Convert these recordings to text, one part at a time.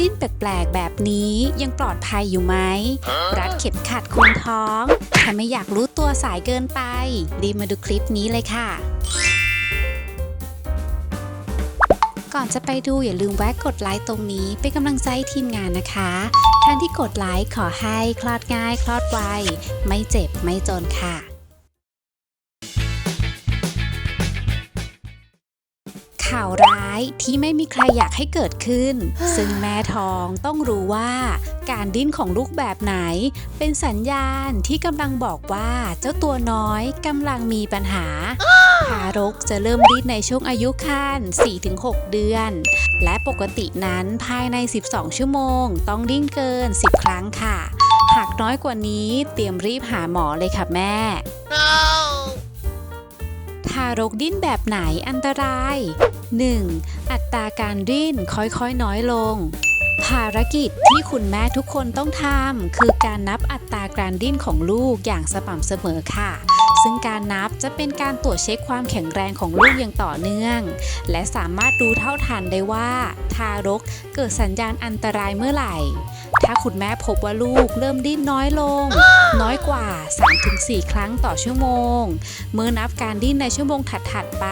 ดิ้นแปลกๆแบบนี้ยังปลอดภัยอยู่ไหม รัดเข็มขัดคนท้อง ถ้าไม่อยากรู้ตัวสายเกินไป รีบมาดูคลิปนี้เลยค่ะ ก่อนจะไปดูอย่าลืมแวะกดไลค์ตรงนี้เป็นกำลังใจให้ทีมงานนะคะท่านที่กดไลค์ขอให้คลอดง่าย คลอดไวไม่เจ็บไม่จนค่ะ ข่าวร้ายที่ไม่มีใครอยากให้เกิดขึ้น ซึ่งแม่ทองต้องรู้ว่า การดิ้นของลูกแบบไหน เป็นสัญญาณที่กำลังบอกว่าเจ้าตัวน้อยกำลังมีปัญหาทารกจะเริ่มดิ้นในช่วงอายุครรภ์4-6 เดือน และปกตินั้นภายใน 12 ชั่วโมง ต้องดิ้นเกิน 10 ครั้งค่ะ หากน้อยกว่านี้เตรียมรีบหาหมอเลยค่ะแม่ทารกดิ้นแบบไหนอันตราย 1. อัตราการดิ้นค่อยๆน้อยลง ภารกิจที่คุณแม่ทุกคนต้องทำคือการนับอัตราการดิ้นของลูกอย่างสม่ำเสมอค่ะซึ่งการนับจะเป็นการตรวจเช็คความแข็งแรงของลูกอย่างต่อเนื่อง และสามารถรู้เท่าทันได้ว่า ทารกเกิดสัญญาณอันตรายเมื่อไหร่ ถ้าคุณแม่พบว่าลูกเริ่มดิ้นน้อยลง อยกว่า 3-4 ครั้งต่อชั่วโมง เมื่อนับการดิ้นในชั่วโมงถัดๆไป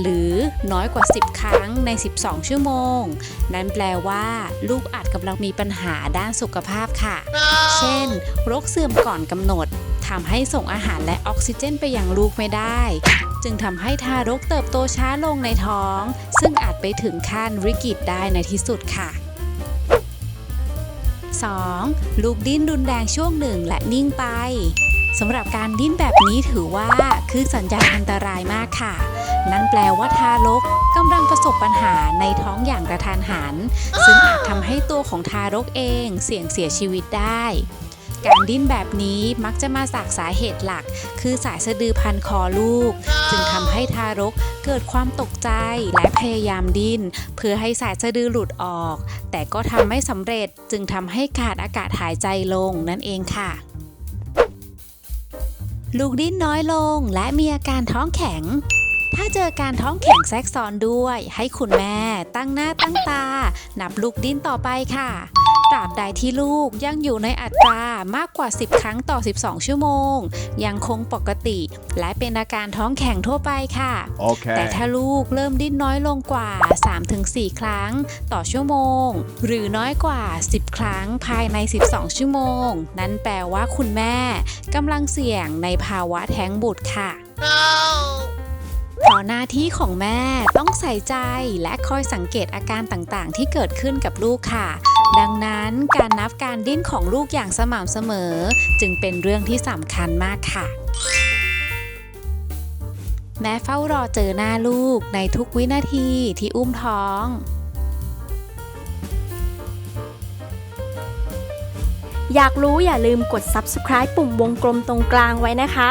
หรือน้อยกว่า 10 ครั้งใน 12 ชั่วโมง นั่นแปลว่า ลูกอาจกำลังมีปัญหาด้านสุขภาพค่ะ เช่น โรคเสื่อมก่อนกำหนดทำให้ส่งอาหารและออกซิเจนไปยังลูกไม่ได้ จึงทำให้ทารกเติบโตช้าลงในท้อง ซึ่งอาจไปถึงขั้นวิกฤตได้ในที่สุดค่ะ 2. ลูกดิ้นรุนแรงช่วงหนึ่งและนิ่งไปสำหรับการดิ้นแบบนี้ถือว่าคือสัญญาณอันตรายมากค่ะ นั่นแปลว่าทารกกำลังประสบปัญหาในท้องอย่างกระทันหัน ซึ่งอาจทำให้ตัวของทารกเองเสี่ยงเสียชีวิตได้ การดิ้นแบบนี้มักจะมาจากสาเหตุหลัก คือสายสะดือพันคอลูก จึงทำให้ทารกเกิดความตกใจและพยายามดิ้น เพื่อให้สายสะดือหลุดออก แต่ก็ทำไม่สำเร็จจึงทำให้ขาดอากาศหายใจลงนั่นเองค่ะลูกดิ้นน้อยลงและมีอาการท้องแข็ง ถ้าเจอการท้องแข็งแทรกซ้อนด้วย ให้คุณแม่ตั้งหน้าตั้งตา นับลูกดิ้นต่อไปค่ะตราบใดที่ลูกยังอยู่ในอัตรามากกว่า 10 ครั้งต่อ 12 ชั่วโมง ยังคงปกติ และเป็นอาการท้องแข็งทั่วไปค่ะแต่ Okay. ถ้าลูกเริ่มดิ้นน้อยลงกว่า 3-4 ครั้งต่อชั่วโมง หรือน้อยกว่า 10 ครั้งภายใน 12 ชั่วโมง นั่นแปลว่าคุณแม่กำลังเสี่ยงในภาวะแท้งบุตรค่ะเพราะ หน้าที่ของแม่ต้องใส่ใจและคอยสังเกตอาการต่างๆ ที่เกิดขึ้นกับลูกค่ะ ดังนั้นการนับการดิ้นของลูกอย่างสม่ำเสมอ จึงเป็นเรื่องที่สำคัญมากค่ะ แม่เฝ้ารอเจอหน้าลูกในทุกวินาทีที่อุ้มท้องอยากรู้อย่าลืมกด subscribe ปุ่มวงกลมตรงกลางไว้นะคะ